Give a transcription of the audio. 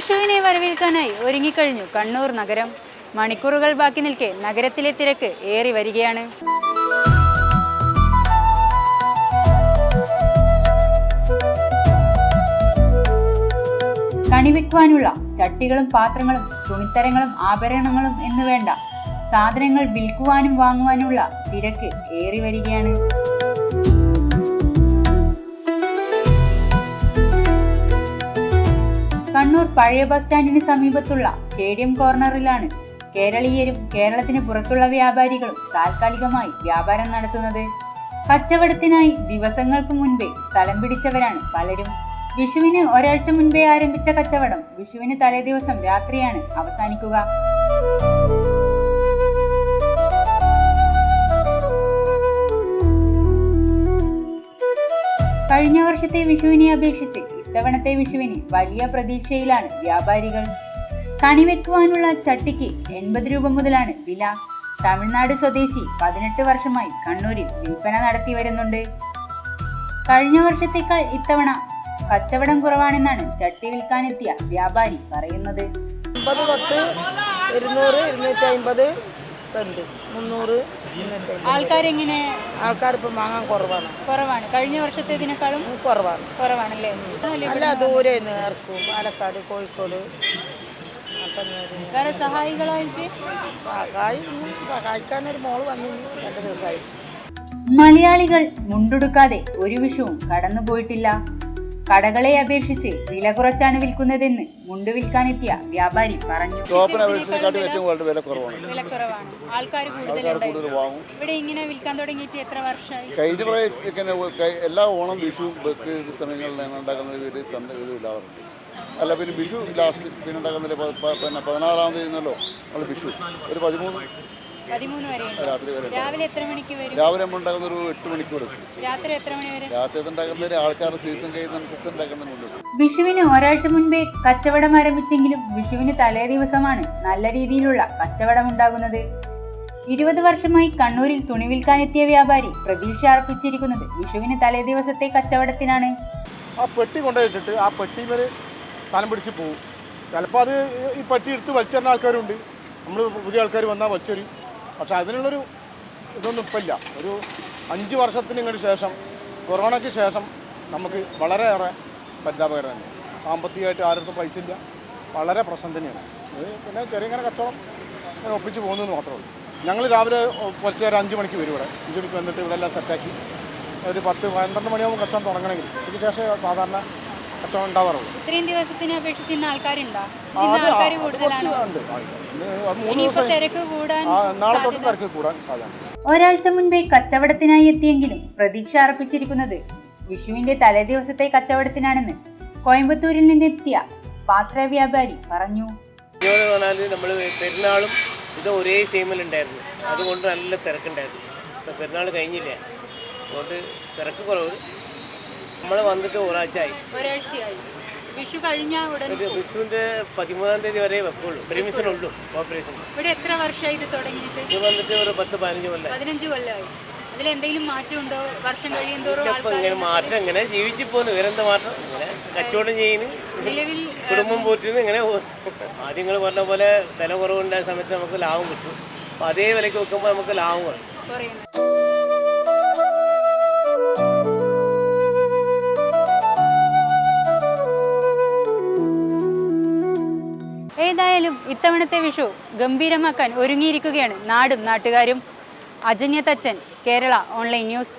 വിഷുവിനെ വരവേൽക്കാനായി ഒരുങ്ങിക്കഴിഞ്ഞു കണ്ണൂർ നഗരം. മണിക്കൂറുകൾ ബാക്കി നിൽക്കെ നഗരത്തിലെ തിരക്ക് ഏറി വരികയാണ്. കണിവെക്കുവാനുള്ള ചട്ടികളും പാത്രങ്ങളും തുണിത്തരങ്ങളും ആഭരണങ്ങളും എന്ന് വേണ്ട സാധനങ്ങൾ വിൽക്കുവാനും വാങ്ങുവാനുമുള്ള തിരക്ക് ഏറി വരികയാണ്. പഴയ ബസ് സ്റ്റാൻഡിന് സമീപത്തുള്ള സ്റ്റേഡിയം കോർണറിലാണ് കേരളീയരും കേരളത്തിന് പുറത്തുള്ള വ്യാപാരികളും താൽക്കാലികമായി വ്യാപാരം നടത്തുന്നത്. കച്ചവടത്തിനായി ദിവസങ്ങൾക്ക് മുൻപേ സ്ഥലം പിടിച്ചവരാണ് പലരും. വിഷുവിന് ഒരാഴ്ച മുൻപേ ആരംഭിച്ച കച്ചവടം വിഷുവിന് തലേദിവസം രാത്രിയാണ് അവസാനിക്കുക. കഴിഞ്ഞ വർഷത്തെ വിഷുവിനെ അപേക്ഷിച്ച് ഇത്തവണത്തെ വിഷുവിന് വലിയ പ്രതീക്ഷയിലാണ് വ്യാപാരികൾ. കണിവെക്കുവാനുള്ള ചട്ടിക്ക് എൺപത് രൂപ മുതലാണ് വില. തമിഴ്നാട് സ്വദേശി പതിനെട്ട് വർഷമായി കണ്ണൂരിൽ വിൽപ്പന നടത്തി വരുന്നുണ്ട്. കഴിഞ്ഞ വർഷത്തേക്കാൾ ഇത്തവണ കച്ചവടം കുറവാണെന്നാണ് ചട്ടി വിൽക്കാനെത്തിയ വ്യാപാരി പറയുന്നത്. തൊട്ട് ഇരുന്നൂറ് ഇരുന്നൂറ്റി അമ്പത് മുന്നൂറ് ആൾക്കാരെങ്ങനെ ആൾക്കാർ ഇപ്പം വാങ്ങാൻ കുറവാണ്. കുറവാണ്. കഴിഞ്ഞ വർഷത്തേതിനേക്കാളും കുറവാണ്. കുറവാണല്ലേ? അല്ല ദൂരെ നിന്ന് ഇറക്കും പാലക്കാട് കോഴിക്കോട്. വേറെ സഹായികളായിട്ട്? സഹായി സഹായിക്കാനൊരു മോൾ വന്നു രണ്ട് ദിവസമായി. മലയാളികൾ മുണ്ടുടുക്കാതെ ഒരു വിഷവും കടന്നു പോയിട്ടില്ല കടകളെ അപേക്ഷിച്ച് വില കുറച്ചാണ് വിൽക്കുന്നതെന്ന് മുണ്ട് വിൽക്കാനെത്തിയ വ്യാപാരി പറഞ്ഞു. ഷോപ്പിനെ അപേക്ഷിച്ചതിനെക്കാട്ടും ഏറ്റവും കൂടുതൽ വില കുറവാണ്. വില കുറവാണ്. ആൾക്കാർ ആൾക്കാർ കൂടുതൽ വാങ്ങും. ഇവിടെ ഇങ്ങനെ വിൽക്കാൻ തുടങ്ങിയിട്ട് എത്ര വർഷമായി? കഴിഞ്ഞ പ്രാവശ്യം എല്ലാ ഓണം വിഷു സമയങ്ങളിൽ ഞങ്ങൾ ഉണ്ടാക്കുന്ന വീട് ചന്ത ഇത് അല്ല പിന്നെ വിഷു ലാസ്റ്റ് പിന്നെ ഉണ്ടാക്കുന്നില്ല പിന്നെ പതിനാറാം തീയതി എന്നല്ലോ നമ്മൾ വിഷു. ഒരു പതിമൂന്ന് പതിമൂന്ന് വരെ രാത്രി വരെ രാവിലെ എത്ര മണിക്ക് വരും? രാവിലെ നമ്മൾ ഒരു എട്ട് മണിക്കൂർ രാത്രി എത്ര മണി വരെ? രാത്രി ആൾക്കാരുടെ സീസൺ കഴിയുന്നതനുസരിച്ച് ഉണ്ടാക്കുന്നുണ്ട് വിഷുവിന് ഒരാഴ്ച മുൻപേ കച്ചവടം ആരംഭിച്ചെങ്കിലും വിഷുവിന് തലേ ദിവസമാണ് നല്ല രീതിയിലുള്ള കച്ചവടം ഉണ്ടാകുന്നത്. ഇരുപത് വർഷമായി കണ്ണൂരിൽ തുണി വിൽക്കാനെത്തിയ വ്യാപാരി പ്രതീക്ഷ അർപ്പിച്ചിരിക്കുന്നത് വിഷുവിന് തലേ ദിവസത്തെ കച്ചവടത്തിനാണ്. ആ പെട്ടി കൊണ്ടുപോയിട്ടിട്ട് ആ പെട്ടി വരെ തലം പിടിച്ച് പോകും ചിലപ്പോൾ അത് ഈ പെട്ടി എടുത്ത് വലിച്ചെറിഞ്ഞ ആൾക്കാരുണ്ട്. നമ്മൾ പുതിയ ആൾക്കാർ വന്നാൽ വലിച്ചെറി പക്ഷെ അതിനുള്ളൊരു ഇതൊന്നും ഇപ്പം ഇല്ല. ഒരു അഞ്ച് വർഷത്തിന് ഇങ്ങോട്ട് ശേഷം കൊറോണയ്ക്ക് ശേഷം നമുക്ക് വളരെയേറെ പരിതാപകരം തന്നെ. സാമ്പത്തികമായിട്ട് ആരുടെ പൈസ ഇല്ല. വളരെ പ്രശ്നം തന്നെയാണ്. പിന്നെ ചെറിയ ഇങ്ങനെ കച്ചവടം ഒപ്പിച്ച് പോകുന്നതെന്ന് മാത്രമേ ഉള്ളൂ. ഞങ്ങൾ രാവിലെ കുറച്ച് നേരം അഞ്ച് മണിക്ക് വരും ഇവിടെ. അഞ്ച് മണിക്ക് വന്നിട്ട് ഇവിടെ എല്ലാം സെറ്റാക്കി ഒരു പത്ത് പന്ത്രണ്ട് മണിയാകുമ്പോൾ കച്ചവടം തുടങ്ങണമെങ്കിൽ. ഇതിന് ശേഷം സാധാരണ കച്ചവടം ഉണ്ടാവാറുള്ളൂ. ഇത്രയും ദിവസത്തിനെ അപേക്ഷിച്ച് ഇന്ന് ആൾക്കാരുണ്ടോ ഇന്ന് അത് മൂന്ന് ഇനിയിപ്പോ തിരക്ക് കൂടാൻ ആ നാളെ തൊട്ട് തിരക്ക് കൂടാൻ സാധ്യത ഒരാഴ്ച മുൻപേ കച്ചവടത്തിനായി എത്തിയെങ്കിലും പ്രതീക്ഷ അർപ്പിച്ചിരിക്കുന്നത് വിഷുവിന്റെ തലേദിവസത്തെ കച്ചവടത്തിനാണെന്ന് കോയമ്പത്തൂരിൽ നിന്നെത്തിയ പാത്ര വ്യാപാരി പറഞ്ഞു. ഇതുപോലെ പറഞ്ഞാൽ നമ്മൾ പെരുന്നാളും ഇത് ഒരേ സെയിമിലുണ്ടായിരുന്നു അതുകൊണ്ട് നല്ല തിരക്കുണ്ടായിരുന്നു. പെരുന്നാൾ കഴിഞ്ഞില്ല. അതുകൊണ്ട് തിരക്ക് കുറവ്. നമ്മൾ വന്നിട്ട് ഒരാഴ്ചയായി. ഒരാഴ്ചയായി. വിഷു കഴിഞ്ഞ ഉടനെ വിഷുവിന്റെ പതിമൂന്നാം തീയതി വരെ വെക്കുള്ളൂ. പെർമിഷനുള്ളൂ ഓപ്പറേഷൻ. ഇവിടെ എത്ര വർഷമായി ഇത് തുടങ്ങിയിട്ട്? ഇത് വന്നിട്ട് ഒരു പത്ത് പതിനഞ്ച് കൊല്ലം പതിനഞ്ച് കൊല്ലമായി അതിൽ എന്തെങ്കിലും മാറ്റമുണ്ടോ? വർഷം കഴിയും തോറും ഇപ്പം ഇങ്ങനെ മാറ്റം ഇങ്ങനെ ജീവിച്ചു പോകുന്നു വേറെന്താ മാറ്റം? ഇങ്ങനെ കച്ചവടം ചെയ്യുന്നു. നിലവിൽ കുടുംബം പോറ്റുന്നു. ഇങ്ങനെ ആദ്യം നിങ്ങൾ പറഞ്ഞ പോലെ വില കുറവുണ്ടായ സമയത്ത് നമുക്ക് ലാഭം കിട്ടും. അപ്പോൾ അതേ വിലയ്ക്ക് വെക്കുമ്പോൾ നമുക്ക് ലാഭം കുറയും. ഏതായാലും ഇത്തവണത്തെ വിഷു ഗംഭീരമാക്കാൻ ഒരുങ്ങിയിരിക്കുകയാണ് നാടും നാട്ടുകാരും. Ajanya Thachan Kerala online news.